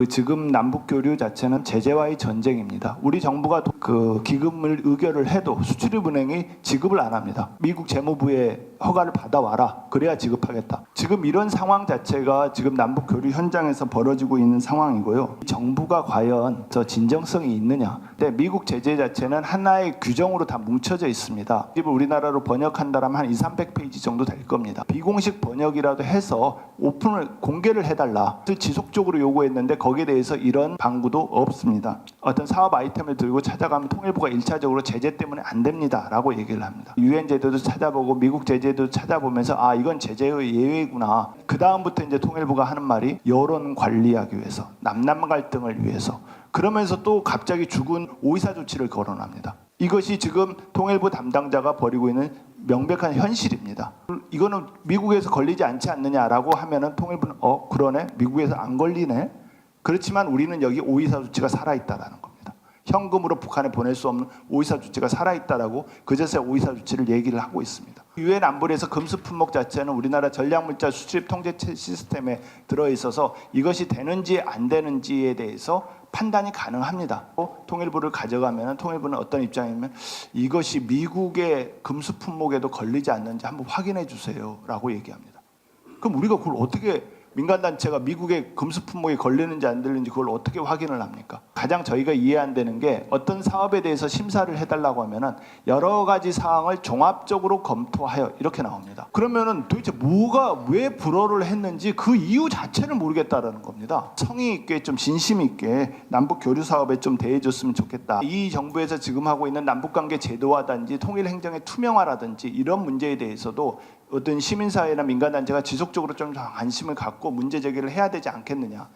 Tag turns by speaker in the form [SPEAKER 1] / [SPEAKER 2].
[SPEAKER 1] 그 지금 남북 교류 자체는 제재와의 전쟁입니다. 우리 정부가 도- 그 기금을 의결을 해도 수출입은행이 지급을 안 합니다. 미국 재무부의 허가를 받아와라. 그래야 지급하겠다. 지금 이런 상황 자체가 지금 남북 교류 현장에서 벌어지고 있는 상황이고요. 정부가 과연 저 진정성이 있느냐? 근데 미국 제재 자체는 하나의 규정으로 다 뭉쳐져 있습니다. 이걸 우리나라로 번역한다면 한 2, 300페이지 정도 될 겁니다. 비공식 번역이라도 해서 오픈을 공개를 해달라. 지속적으로 요구했는데 거기에 대해서 이런 방구도 없습니다. 어떤 사업 아이템을 들고 찾아가면 통일부가 일차적으로 제재 때문에 안 됩니다라고 얘기를 합니다. 유엔 제도도 찾아보고 미국 제재도 찾아보면서 아 이건 제재의 예외구나. 그 다음부터 이제 통일부가 하는 말이 여론 관리하기 위해서 남남 갈등을 위해서 그러면서 또 갑자기 죽은 오이사 조치를 거론합니다. 이것이 지금 통일부 담당자가 벌이고 있는 명백한 현실입니다. 이거는 미국에서 걸리지 않지 않느냐라고 하면은 통일부는 어 그러네 미국에서 안 걸리네. 그렇지만 우리는 여기 오이사 조치가 살아 있다라는 겁니다. 현금으로 북한에 보낼 수 없는 오이사 조치가 살아 있다라고 그제서야 오이사 조치를 얘기를 하고 있습니다. 유엔 안보리에서 금수 품목 자체는 우리나라 전략물자 수출입 통제 시스템에 들어 있어서 이것이 되는지 안 되는지에 대해서 판단이 가능합니다. 또 통일부를 가져가면 통일부는 어떤 입장이냐면 이것이 미국의 금수 품목에도 걸리지 않는지 한번 확인해 주세요라고 얘기합니다. 그럼 우리가 그걸 어떻게 민간 단체가 미국의 금수 품목에 걸리는지 안 걸리는지 그걸 어떻게 확인을 합니까? 가장 저희가 이해 안 되는 게 어떤 사업에 대해서 심사를 해달라고 하면은 여러 가지 사항을 종합적으로 검토하여 이렇게 나옵니다. 그러면은 도대체 뭐가 왜 불허를 했는지 그 이유 자체를 모르겠다라는 겁니다. 성의 있게 좀 진심 있게 남북 교류 사업에 좀 대해줬으면 좋겠다. 이 정부에서 지금 하고 있는 남북 관계 제도화든지 통일 행정의 투명화라든지 이런 문제에 대해서도 어떤 시민사회나 민간단체가 지속적으로 좀 관심을 갖고 문제 제기를 해야 되지 않겠느냐.